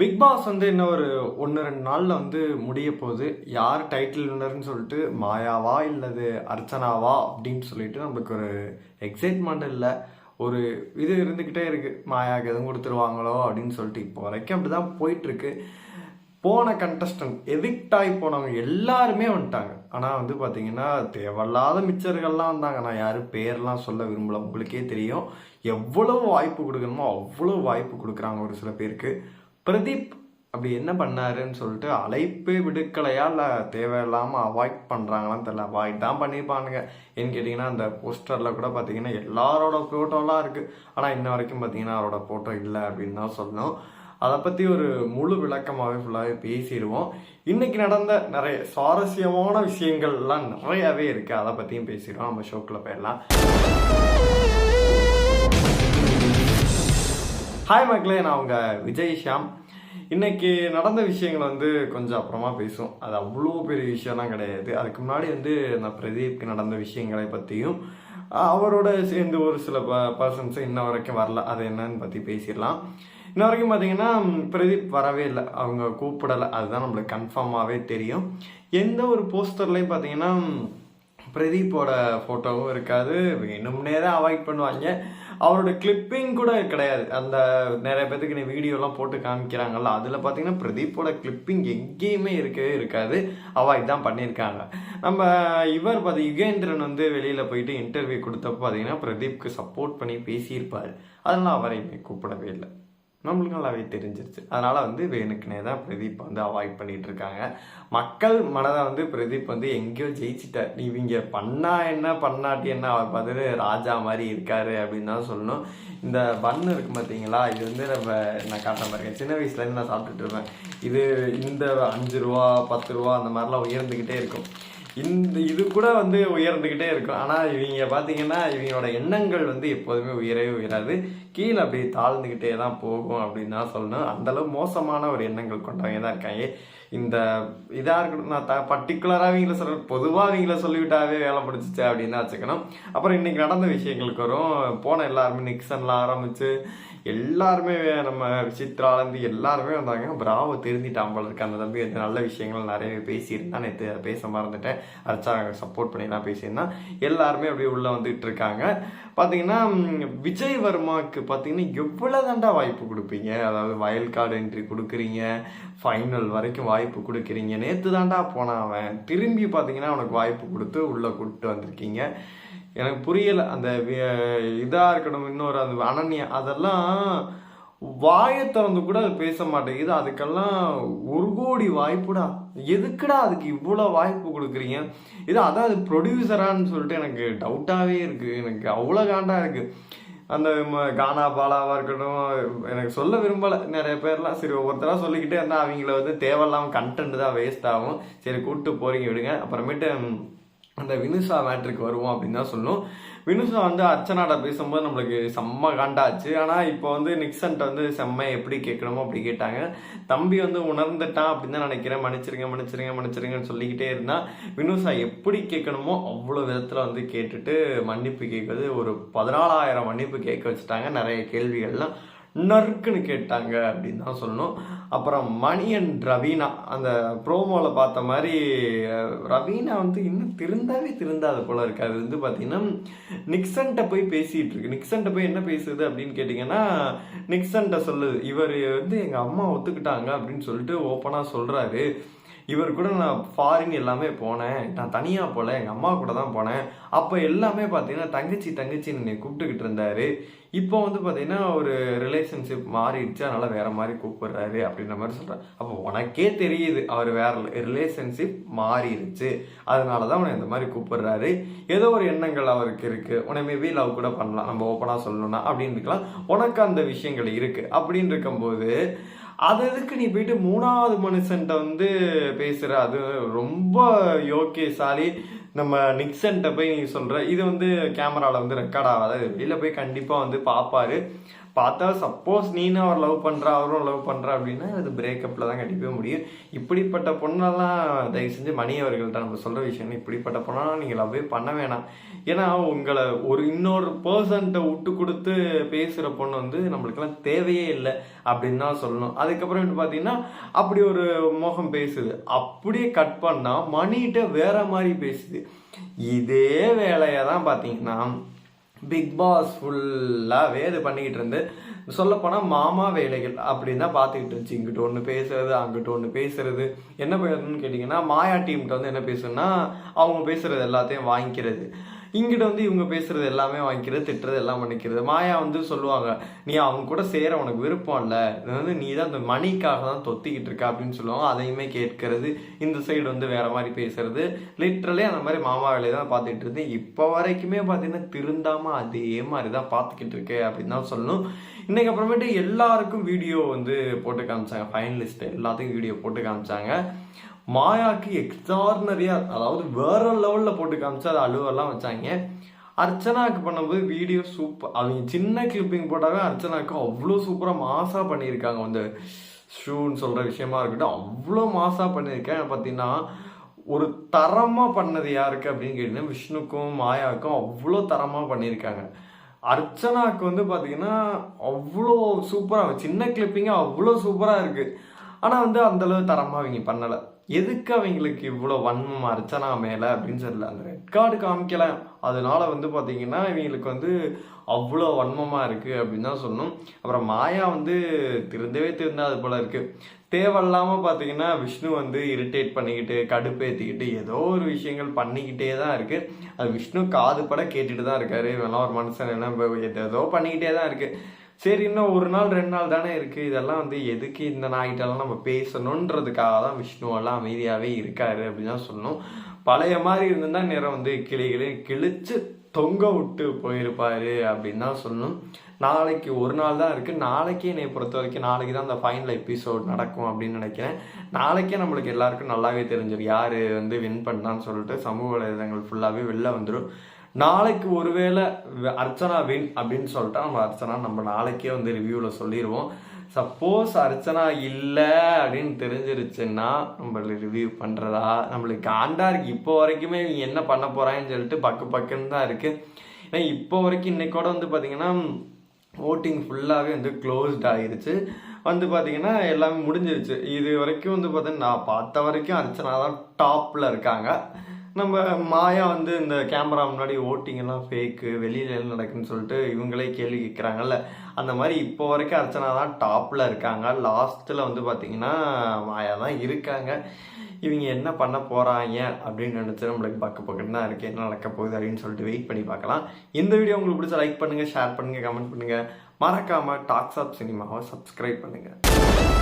Big pass வந்து இன்னும் ஒரு ஒன்று ரெண்டு நாளில் வந்து முடிய போகுது. யார் டைட்டில் வினர்னு சொல்லிட்டு மாயாவா இல்லது அர்ச்சனாவா அப்படின்னு சொல்லிட்டு நம்மளுக்கு ஒரு எக்ஸைட்மெண்ட் இல்லை. ஒரு இது இருந்துக்கிட்டே இருக்குது மாயாவுக்கு எதுவும் கொடுத்துருவாங்களோ அப்படின்னு சொல்லிட்டு இப்போ வரைக்கும் அப்படி தான் போயிட்டுருக்கு. போன கண்டஸ்டன்ட் எவிக்ட் ஆகி போனவங்க எல்லாருமே வந்துட்டாங்க. ஆனால் வந்து பார்த்தீங்கன்னா தேவையில்லாத மிச்சர்கள்லாம் வந்தாங்க. நான் யாரும் பேர்லாம் சொல்ல விரும்பல. உங்களுக்கே தெரியும். எவ்வளவு வாய்ப்பு கொடுக்கணுமோ அவ்வளோ வாய்ப்பு கொடுக்குறாங்க ஒரு சில பேருக்கு. பிரதீப் அப்படி என்ன பண்ணாருன்னு சொல்லிட்டு அழைப்பே விடுக்கலையா இல்லை தேவையில்லாமல் அவாய்ட் பண்ணுறாங்களான்னு தெரியல. அவாய்ட் தான் பண்ணியிருப்பானுங்க ஏன்னு கேட்டிங்கன்னா அந்த போஸ்டரில் கூட பார்த்தீங்கன்னா எல்லாரோட ஃபோட்டோலாம் இருக்குது ஆனால் இன்ன வரைக்கும் பார்த்தீங்கன்னா அவரோட ஃபோட்டோ இல்லை அப்படின்னு தான் சொல்லணும். அதை பற்றி ஒரு முழு விளக்கமாகவே ஃபுல்லாகவே பேசிடுவோம். இன்னைக்கு நடந்த நிறைய சுவாரஸ்யமான விஷயங்கள்லாம் நிறையாவே இருக்குது அதை பற்றியும் பேசிடுவோம். நம்ம ஷோக்கில் போயிடலாம். ஹாய் மக்களே நான் உங்கள் விஜய் ஷியாம். இன்றைக்கி நடந்த விஷயங்கள் வந்து கொஞ்சம் அப்புறமா பேசுவோம். அது அவ்வளோ பெரிய விஷயம்லாம் கிடையாது. அதுக்கு முன்னாடி வந்து நான் பிரதீப்க்கு நடந்த விஷயங்களை பற்றியும் அவரோட சேர்ந்து ஒரு சில ப பர்சன்ஸ் இன்ன வரைக்கும் வரல. அது என்னன்னு பற்றி பேசிடலாம். இன்ன வரைக்கும் பார்த்தீங்கன்னா பிரதீப் வரவே இல்லை. அவங்க கூப்பிடலை. அதுதான் நம்மளுக்கு கன்ஃபார்மாகவே தெரியும். எந்த ஒரு போஸ்டர்லையும் பார்த்தீங்கன்னா பிரதீப்போட ஃபோட்டோவும் இருக்காது. இன்னும் நேரம் அவாய்ட் பண்ணுவாங்க. அவரோட கிளிப்பிங் கூட கிடையாது. அந்த நிறைய பேத்துக்கு நீ வீடியோலாம் போட்டு காமிக்கிறாங்கல்ல அதில் பார்த்தீங்கன்னா பிரதீப்போட கிளிப்பிங் எங்கேயுமே இருக்கவே இருக்காது. அவள் தான் பண்ணியிருக்காங்க. நம்ம இவர் பார்த்து யுகேந்திரன் வந்து வெளியில் போயிட்டு இன்டர்வியூ கொடுத்தப்போ பார்த்தீங்கன்னா பிரதீப்க்கு சப்போர்ட் பண்ணி பேசியிருப்பார். அதெல்லாம் அவரையுமே கூப்பிடவே இல்லை. நம்மளுக்கு நல்லாவே தெரிஞ்சிருச்சு. அதனால் வந்து வேணுக்குனே தான் பிரதீப் வந்து அவாய்ட் பண்ணிட்டு இருக்காங்க. மக்கள் மனதை வந்து பிரதீப் வந்து எங்கேயோ ஜெயிச்சிட்டார். இவங்க பண்ணா என்ன பண்ணாட்டி என்ன அவர் பார்த்துட்டு ராஜா மாதிரி இருக்காரு அப்படின்னு தான் சொல்லணும். இந்த பன் இருக்கு பார்த்தீங்களா இது வந்து நம்ம நான் காட்ட மாதிரி சின்ன வயசுலேருந்து நான் சாப்பிட்டுட்டு இருப்பேன். இது இந்த அஞ்சு ரூபா பத்து ரூபா அந்த மாதிரிலாம் உயர்ந்துக்கிட்டே இருக்கும். இந்த இது கூட வந்து உயர்ந்துக்கிட்டே இருக்கும். ஆனால் இவங்க பார்த்தீங்கன்னா இவங்களோட எண்ணங்கள் வந்து எப்போதுமே உயரவே உயராது. கீழே அப்படியே தாழ்ந்துக்கிட்டே தான் போகும் அப்படின்னு தான் சொல்லணும். அந்தளவு மோசமான ஒரு எண்ணங்கள் கொண்டவங்க தான் இருக்காங்க. இந்த இதாக இருக்கட்டும் நான் த பர்டிகுலராக அவங்கள சொல்ல பொதுவாக அவங்கள சொல்லிவிட்டாவே வேலை பிடிச்சிச்சு அப்படின்னு வச்சுக்கணும். அப்புறம் இன்றைக்கி நடந்த விஷயங்களுக்கு வரும். போன எல்லாருமே நிக்சனில் ஆரம்பித்து எல்லாருமே நம்ம விசித்ராலேருந்து எல்லாருமே வந்தாங்க. பிராவோ தெரிஞ்சிட்டான் போல இருக்கு அந்த தம்பி. வந்து நல்ல விஷயங்கள். நிறையவே பேசியிருந்தான். நேற்று பேச மறந்துட்டேன். அர்ச்சா சப்போர்ட் பண்ணிலாம் பேசியிருந்தான். எல்லாருமே அப்படியே உள்ளே வந்துட்டு இருக்காங்க. பார்த்தீங்கன்னா விஜய் வர்மாவுக்கு பார்த்தீங்கன்னா எவ்வளோ தாண்டா வாய்ப்பு கொடுப்பீங்க? அதாவது வயல் கார்டு என்ட்ரி கொடுக்குறீங்க. ஃபைனல் வரைக்கும் வாய்ப்பு வாய்ப்பு கொடுக்குறீங்க. நேற்று தாண்டா போனான் அவன். திரும்பி பார்த்தீங்கன்னா அவனுக்கு வாய்ப்பு கொடுத்து உள்ளே கூப்பிட்டு வந்திருக்கீங்க. எனக்கு புரியலை. அந்த இதாக இருக்கணும் இன்னொரு அந்த அனன்யா அதெல்லாம் வாயை திறந்து கூட அது பேச மாட்டேங்குது. அதுக்கெல்லாம் ஒரு கோடி வாய்ப்புடா. எதுக்குடா அதுக்கு இவ்வளோ வாய்ப்பு கொடுக்குறீங்க? இது அதான் அது ப்ரொடியூசரான்னு சொல்லிட்டு எனக்கு டவுட்டாகவே இருக்குது எனக்கு அவ்வளோ காண்டாக இருக்குது அந்த கானா பாலாவாக இருக்கட்டும் எனக்கு சொல்ல விரும்பலை. நிறைய பேர்லாம் சரி ஒவ்வொருத்தராக சொல்லிக்கிட்டே இருந்தால் அவங்கள வந்து தேவையில்லாமல் கண்டென்ட் தான் வேஸ்ட் ஆகும். சரி கூப்பிட்டு போறீங்க விடுங்க. அப்புறமேட்டு அந்த வினுஷா மேட்ருக்கு வருவோம் அப்படின்னு தான் சொல்லணும். வினுஷா வந்து அர்ச்சனாட பேசும்போது நம்மளுக்கு செம்ம காண்டாச்சு. ஆனால் இப்போ வந்து நிக்சன்ட்ட வந்து செம்ம எப்படி கேட்கணுமோ அப்படி கேட்டாங்க. தம்பி வந்து உணர்ந்துட்டான் அப்படின்னு தான் நினைக்கிறேன். மன்னிச்சிருங்க மன்னிச்சிருங்க மன்னிச்சிருங்கன்னு சொல்லிக்கிட்டே இருந்தால் வினுஷா எப்படி கேட்கணுமோ அவ்வளோ விதத்தில் வந்து கேட்டுட்டு மன்னிப்பு கேட்குறது ஒரு பதினாலாயிரம் மன்னிப்பு கேட்க வச்சுட்டாங்க. நிறைய கேள்விகள்லாம் நறுக்குன்னு கேட்டாங்க அப்படின்னு தான் சொல்லணும். அப்புறம் மணி அண்ட் ரவீனா அந்த ப்ரோமோவில் பார்த்த மாதிரி ரவீனா வந்து இன்னும் திருந்தாவே திருந்தாத போல இருக்கு. அது வந்து பார்த்தீங்கன்னா நிக்சன்ட்ட போய் பேசிகிட்டு இருக்கு. நிக்சன்ட்ட போய் என்ன பேசுது அப்படின்னு கேட்டிங்கன்னா நிக்சன்ட்ட சொல்லுது இவர் வந்து எங்கள் அம்மா ஒத்துக்கிட்டாங்க அப்படின்னு சொல்லிட்டு ஓப்பனாக சொல்கிறாரு இவர் கூட நான் ஃபாரின் எல்லாமே போனேன். நான் தனியாக போகல எங்கள் அம்மா கூட தான் போனேன். அப்போ எல்லாமே பார்த்தீங்கன்னா தங்கச்சி தங்கச்சி என்னை கூப்பிட்டுக்கிட்டு இருந்தாரு. இப்போ வந்து பார்த்தீங்கன்னா ஒரு ரிலேஷன்ஷிப் மாறிடுச்சு. அதனால் வேற மாதிரி கூப்பிடுறாரு அப்படின்ற மாதிரி சொல்கிறார் அப்போ உனக்கே தெரியுது அவர் வேற ரிலேஷன்ஷிப் மாறிடுச்சு. அதனால தான் உன்னை இந்த மாதிரி கூப்பிடுறாரு. ஏதோ ஒரு எண்ணங்கள் அவருக்கு இருக்குது உன்னை மேபி லவ் கூட பண்ணலாம். நம்ம ஓப்பனாக சொல்லணும்னா அப்படின்னு இருக்கலாம் உனக்கு அந்த விஷயங்கள் இருக்குது அப்படின்னு இருக்கும்போது அது எதுக்கு நீ போயிட்டு மூணாவது மனுஷன்ட்ட வந்து பேசுற? அது ரொம்ப யோக்கியசாலி. நம்ம நிக்சன்ட்ட போய் நீ சொல்ற. இது வந்து கேமரால வந்து ரெக்கார்ட் ஆகாது. வெளியில போய் கண்டிப்பா வந்து பாப்பாரு. பார்த்தா சப்போஸ் நீனும் அவர் லவ் பண்ணுற அவரும் லவ் பண்ணுற அப்படின்னா அது பிரேக்கப்பில் தான் கண்டிப்பாக முடியும். இப்படிப்பட்ட பொண்ணெல்லாம் தயவு செஞ்சு மணி அவர்கள்ட்ட நம்ம சொல்கிற விஷயம் இப்படிப்பட்ட பொண்ணெல்லாம் நீங்கள் லவ்வே பண்ண வேணாம். ஏன்னா உங்களை ஒரு இன்னொரு பர்சன்ட்டை விட்டு கொடுத்து பேசுகிற பொண்ணு வந்து நம்மளுக்கெல்லாம் தேவையே இல்லை அப்படின்னு தான் சொல்லணும். அதுக்கப்புறம் வந்து பார்த்தீங்கன்னா அப்படி ஒரு மோகம் பேசுது. அப்படியே கட் பண்ணால் மணிகிட்ட வேற மாதிரி பேசுது. இதே வேலையை தான் பார்த்தீங்கன்னா பிக் பாஸ் ஃபுல்லாகவே இது பண்ணிக்கிட்டு இருந்து. சொல்லப்போனால் மாமா வேலைகள் அப்படின்னு தான் பார்த்துக்கிட்டு இருந்துச்சு. இங்கிட்ட ஒன்று பேசுறது அங்கிட்ட ஒன்று பேசுறது. என்ன பண்ணுறதுன்னு கேட்டிங்கன்னா மாயா டீம்கிட்ட வந்து என்ன பேசுன்னா அவங்க பேசுறது எல்லாத்தையும் வாங்கிக்கிறது. இங்கிட்ட வந்து இவங்க பேசுறது எல்லாமே வாங்கிக்கிறது திட்டுறது எல்லாம் பண்ணிக்கிறது. மாயா வந்து சொல்லுவாங்க நீ அவங்க கூட சேர உனக்கு விருப்பம் இல்லை. இது வந்து நீ தான் இந்த மணிக்காக தான் தொத்திக்கிட்டு இருக்க அப்படின்னு சொல்லுவாங்க. அதையுமே கேட்கறது. இந்த சைடு வந்து வேற மாதிரி பேசுறது. லிட்ரலி அந்த மாதிரி மாமா வேலையை தான் பார்த்துக்கிட்டு இருந்தேன் இப்போ வரைக்குமே பார்த்தீங்கன்னா திருந்தாம அதே மாதிரி தான் பார்த்துக்கிட்டு இருக்கேன் அப்படின்னு தான் சொல்லணும். இன்னைக்கு அப்புறமேட்டு எல்லாருக்கும் வீடியோ வந்து போட்டு காமிச்சாங்க. ஃபைனலிஸ்ட் எல்லாத்துக்கும் வீடியோ போட்டு காமிச்சாங்க. மாயாக்கு எக்ஸ்ட்ரார்னரியா அதாவது வேற லெவல்ல போட்டு காமிச்சு அது அழுவெல்லாம் வச்சாங்க. அர்ச்சனாக்கு பண்ணும்போது வீடியோ சூப்பர் அவங்க சின்ன கிளிப்பிங் போட்டாவே அர்ச்சனாக்கு அவ்வளோ சூப்பராக மாசாக பண்ணியிருக்காங்க. அந்த ஷூன்னு சொல்கிற விஷயமா இருக்கட்டும் அவ்வளோ மாசாக பண்ணியிருக்கேன். பார்த்தீங்கன்னா ஒரு தரமாக பண்ணது யாருக்கு அப்படின்னு கேட்டிங்கன்னா விஷ்ணுக்கும் மாயாவுக்கும் அவ்வளோ தரமாக பண்ணியிருக்காங்க. அர்ச்சனாவுக்கு வந்து பார்த்தீங்கன்னா அவ்வளோ சூப்பராக சின்ன கிளிப்பிங்க அவ்வளோ சூப்பராக இருக்குது ஆனால் வந்து அந்தளவு தரமாக அவங்க பண்ணலை. எதுக்கு அவங்களுக்கு இவ்வளோ வன்மம் அர்ச்சனா மேலே அப்படின்னு சொல்லல. அந்த ரெட் கார்டு காமிக்கல. அதனால வந்து பார்த்தீங்கன்னா இவங்களுக்கு வந்து அவ்வளோ வன்மமாக இருக்குது அப்படின்னு தான் சொன்னோம் அப்புறம் மாயா வந்து திருந்தவே திருந்தாது போல இருக்குது தேவையில்லாமல் பார்த்தீங்கன்னா விஷ்ணு வந்து இரிட்டேட் பண்ணிக்கிட்டு கடுப்பேற்றிக்கிட்டு ஏதோ ஒரு விஷயங்கள் பண்ணிக்கிட்டே தான் இருக்குது அது விஷ்ணு காது பட கேட்டுட்டு தான் இருக்காரு. இவெல்லாம் ஒரு மனுஷன் என்ன ஏதோ பண்ணிக்கிட்டே தான் இருக்குது சரி இன்னும் ஒரு நாள் ரெண்டு நாள் தானே இருக்குது இதெல்லாம் வந்து எதுக்கு இந்த நாய்கிட்டலாம் நம்ம பேசணுன்றதுக்காக தான் விஷ்ணுவெல்லாம் அமைதியாகவே இருக்காரு அப்படின்னு தான் சொன்னோம் பழைய மாதிரி இருந்தால் நேரம் வந்து கிளிகளே கிழிச்சு தொங்க விட்டு போயிருப்பாரு அப்படின்னு தான் சொல்லணும். நாளைக்கு ஒரு நாள் தான் இருக்குது நாளைக்கே என்னை பொறுத்த வரைக்கும் நாளைக்கு தான் அந்த ஃபைனல் எபிசோட் நடக்கும் அப்படின்னு நினைக்கிறேன். நாளைக்கே நம்மளுக்கு எல்லாருக்கும் நல்லாவே தெரிஞ்சிடும் யார் வந்து வின் பண்ணான்னு சொல்லிட்டு சமூக வலைதளங்கள் ஃபுல்லாகவே வெளில வந்துடும் நாளைக்கு ஒருவேளை அர்ச்சனா வின் அப்படின்னு சொல்லிட்டா நம்ம அர்ச்சனா நம்ம நாளைக்கே வந்து ரிவ்யூவில் சொல்லிடுவோம் சப்போஸ் அர்ச்சனா இல்லை அப்படின்னு தெரிஞ்சிருச்சுன்னா நம்ம ரிவ்யூ பண்ணுறதா நம்மளுக்கு காண்டா இருக்குது இப்போ வரைக்குமே இவங்க என்ன பண்ண போகிறாங்கன்னு சொல்லிட்டு பக்கு பக்குன்னு தான் இருக்குது ஏன்னா இப்போ வரைக்கும் இன்னைக்கோட வந்து பார்த்தீங்கன்னா ஓட்டிங் ஃபுல்லாகவே வந்து க்ளோஸ்ட் ஆகிருச்சு வந்து பார்த்தீங்கன்னா எல்லாமே முடிஞ்சிருச்சு. இது வரைக்கும் வந்து பார்த்தீங்கன்னா நான் பார்த்த வரைக்கும் அர்ச்சனா தான் டாப்பில் இருக்காங்க. நம்ம மாயா வந்து இந்த கேமரா முன்னாடி ஓட்டிங்கெல்லாம் ஃபேக்கு வெளியில் எல்லாம் நடக்குன்னு சொல்லிட்டு இவங்களே கேள்வி கேட்குறாங்கல்ல. அந்த மாதிரி இப்போ வரைக்கும் அர்ச்சனா தான் டாப்பில் இருக்காங்க. லாஸ்ட்டில் வந்து பார்த்தீங்கன்னா மாயா தான் இருக்காங்க. இவங்க என்ன பண்ண போகிறாங்க அப்படின்னு நினச்சி நம்மளுக்கு பக்க பக்கத்து தான் இருக்குது என்ன நடக்க போகுது அப்படின்னு சொல்லிட்டு வெயிட் பண்ணி பார்க்கலாம். இந்த வீடியோ உங்களுக்கு பிடிச்ச லைக் பண்ணுங்கள் ஷேர் பண்ணுங்கள் கமெண்ட் பண்ணுங்கள் மறக்காமல் டாக்ஸ் ஆப் சினிமாவை சப்ஸ்கிரைப் பண்ணுங்கள்